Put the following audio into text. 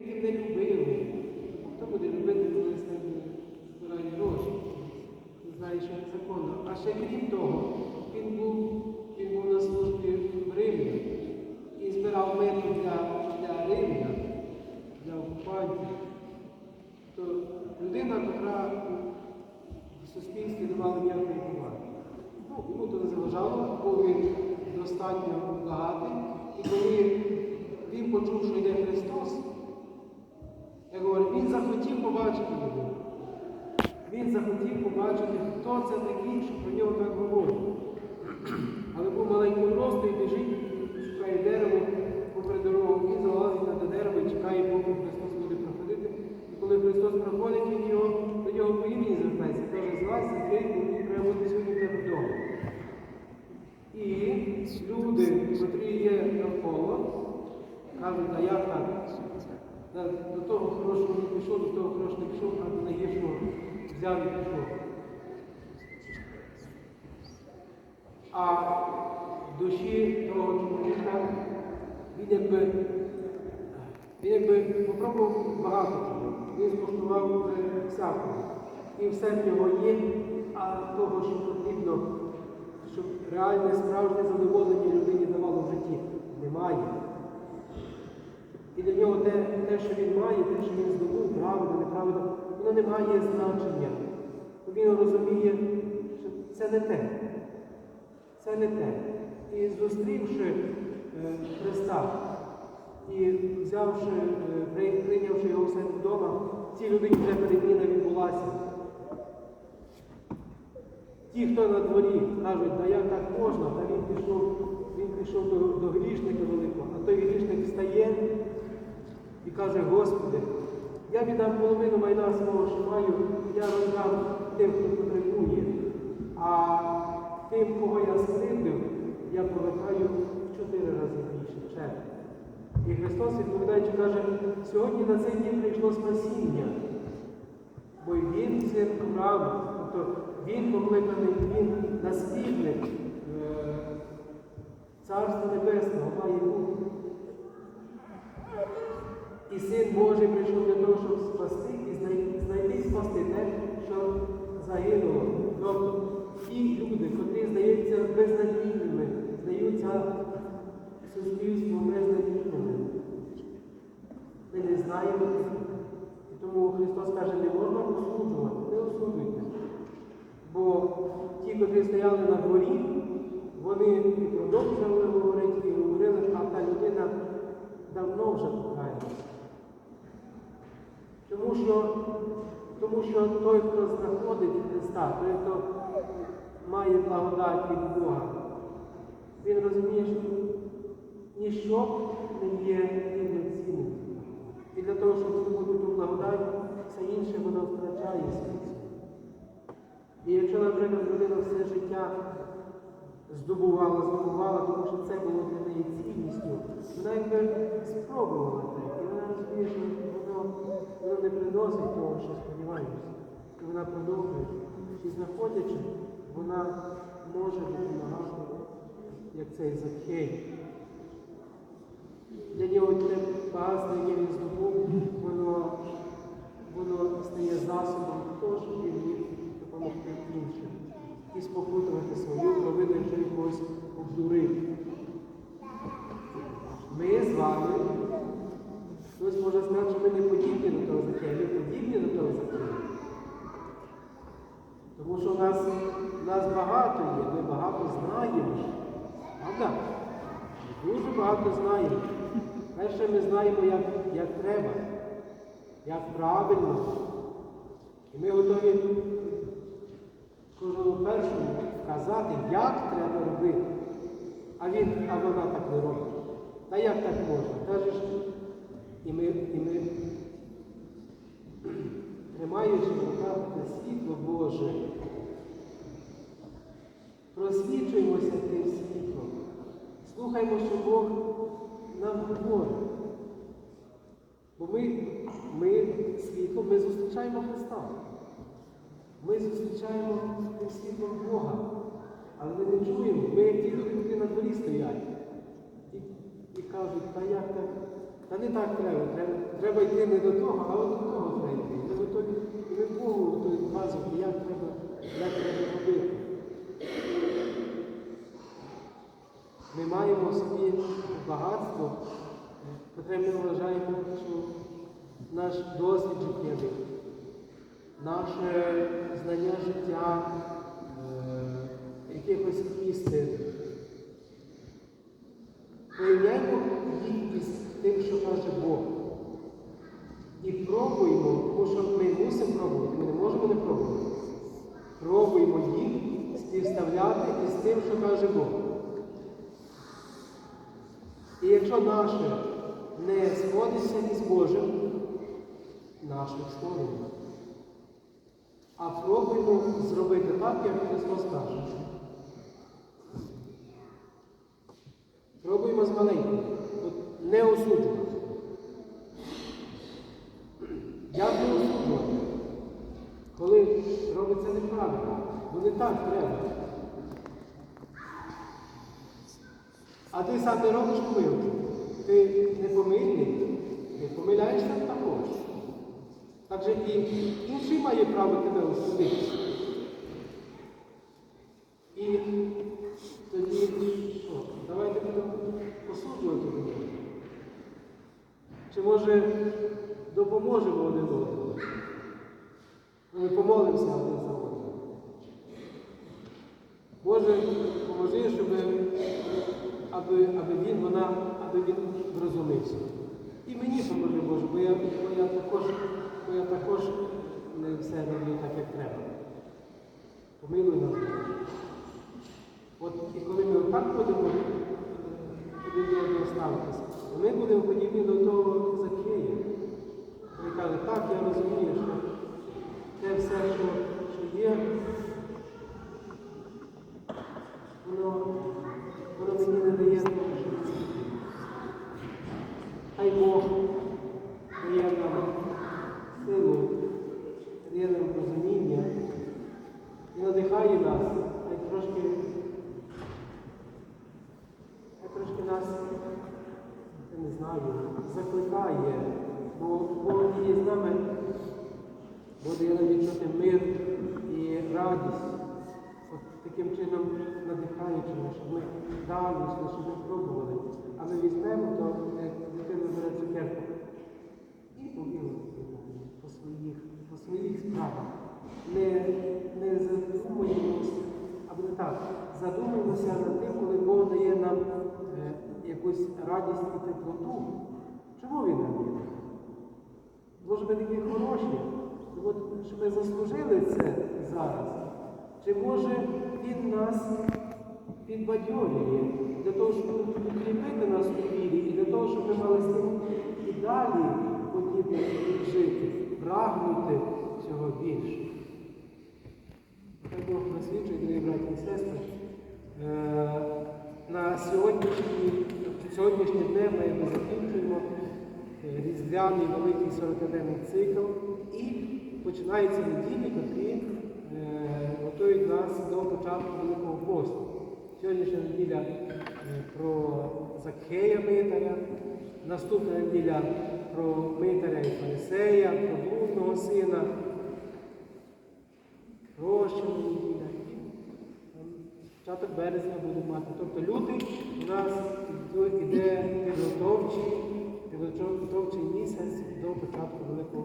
Він не любив. Хто буде любити, коли ним збирає гроші? Не знає, що незаконно. А ще крім того, він був, він був на службі в Римі і збирав миту для, для римлян, для окупантів. То людина, яка в суспільстві не мала ніякої уваги. Ну, йому то не заважало, бо він достатньо багатий. І коли він почув, що йде Христос, він захотів побачити його. Він захотів побачити, хто це такий, що про нього так говорить. Але був маленького росту і біжить, шукає дерево попри дорогу, він залазить на те дерево і чекає, поки Христос буде проходити. І коли Христос проходить, він його, до нього по імені звертається, каже, злазь, бо мені треба бути сьогодні тебе вдома. І люди, котрі є навколо, кажуть, а як так? Та До того хорошого не пішов, до того хорошого не пішов, а до найгіршого взяв і пішов. А в душі того чоловіка він якби, він якби попробував багато чого. Він скуштував всякого. І все в нього є, а того, що потрібно, щоб реальне справжнє задоволення людині давало в житті, немає. І для нього те, те, що він має, те, що він здобув, правда, неправда, воно не має значення. Він розуміє, що це не те. Це не те. І зустрівши е, Христа і взявши, е, прийнявши його в себе вдома, цій людині вже переміна відбулася. Ті, хто на дворі, кажуть, та як так можна, та він пішов, він пішов до, до грішника великого, а той грішник встає каже, Господи, я віддам половину майна свого, що маю, я роздам тим, хто потребує. А тим, кого я скривдив, я повертаю в чотири рази більше, четверо. І Христос відповідаючи каже, сьогодні на цей день прийшло спасіння. Бо він син правди, тобто він покликаний, він наслідник е, Царства Небесного має бути. І син Божий прийшов для того, щоб спасти і знайти, спасти те, що загинуло. Тобто ті люди, котрі здаються безнадійними, здаються суспільству безнадійними. Ми не знаємо. І тому Христос каже, не можна осуджувати, не осуджуйте. Бо ті, котрі стояли на дворі, вони і продовжували говорити, і говорили, а та людина давно вже покаялася. Що, тому що той, хто знаходить Христа, той, хто має благодать від Бога, він розуміє, що ніщо не є рівноцінним. І для того, щоб здобути ту благодать, все інше воно втрачає смисл. І якщо, наприклад, людина все життя здобувала, здобувала, тому що це було для неї цінністю, вона якби спробувала те, і вона розуміє, що воно, воно не приносить того, що сподіваємося. Вона продовжує. І знаходячи, вона може допомагати, як цей Закхей. Для нього те багатство, яке він здобув, воно, воно стає засобом того, щоб він міг допомогти іншим і спокутувати свою провину, якщо він когось. Ми з вами, хтось може сказати, що ми не подібні до того Закея, ми подібні до того Закея. Тому що нас, нас багато є, ми багато знаємо. Правда? Дуже багато знаємо. Перше ми знаємо, як, як треба, як правильно. І ми готові кожному першому вказати, як треба робити. А він, а вона так не робить. Та як так можна? Та ж, і ми, і ми тримаючи в руках те світло Боже, просвічуємося тим світлом. Слухаймо, що Бог нам говорить. Бо ми, ми світлом, ми зустрічаємо Христа. Ми зустрічаємо тим світлом Бога. Але ми не чуємо. Ми як ті люди, на дворі стоять. І, і кажуть, та як так Та не так треба. Треба, йти не до того, а от до того треба йти. До того, не Богу той вказувати, як треба, як треба робити. Ми маємо собі багатство, яке ми вважаємо, що наш досвід життєвий, наше знання життя, е, якихось істин. Порівняймо їх із тим, що каже Бог. І пробуємо, тому що ми мусимо пробувати, ми не можемо не пробувати. Пробуємо їх співставляти із Бог. І якщо наше не сходиться із Божим, наше створення. А пробуємо зробити так, як Христос каже. Пробуємо з маленьким. Не осуджувати. Як не осуджувати? Коли робиться неправильно, бо не так треба. А ти сам не робиш помилки. Ти не помильний, ти помиляєшся також. Так же і інший має право тебе осудити. І тоді що? Давайте будемо осуджувати. Чи може допоможемо один одному? Ми помолимося один за одного. Боже, поможи, щоб аби, аби він, вона, аби він зрозумівся. І мені поможи, Боже, бо я, бо я також, бо я також не все роблю так, як треба. Помилуй нас. От і коли ми отак будемо один до ставитися, то ми будемо подібні до того Закея. Він каже, так, я розумію, що те все, що, що є, воно, воно мені не дає того, що це. Хай Бог дає нам силу, дає нам розуміння і нас, хай трошки, хай трошки нас, я не знаю, закликає, бо Бог є з нами, Бог дає нам відчути мир і радість. От таким чином надихаючи нас, щоб ми дали, щоб ми пробували. А ми візьмемо, то як дитина бере цукерку і побігли по своїх, по своїх справах. Не, не задумуємося, або не так, задумуємося над тим, коли Бог дає нам е, якусь радість і теплоту. Чому він нам є? Бо ж ми такі хороші, от, що ми заслужили це зараз. Чи може він нас підбадьорює для того, щоб укріпити нас у вірі, і для того, щоб ми мали сил і далі подібно жити, прагнути цього більше. Сестри. Е, На сьогоднішній, сьогоднішнє дне ми закінчуємо е, різдвяний великий 40-денний цикл і починаються неділі, котрі е, готують нас до початку Великого посту. Сьогоднішня неділя про Закхея Митаря, наступна неділя про Митаря і Фарисея, про блудного сина, прощення Початок березня будемо мати. Тобто лютий у нас йде підготовчий, підготовчий місяць до початку Великого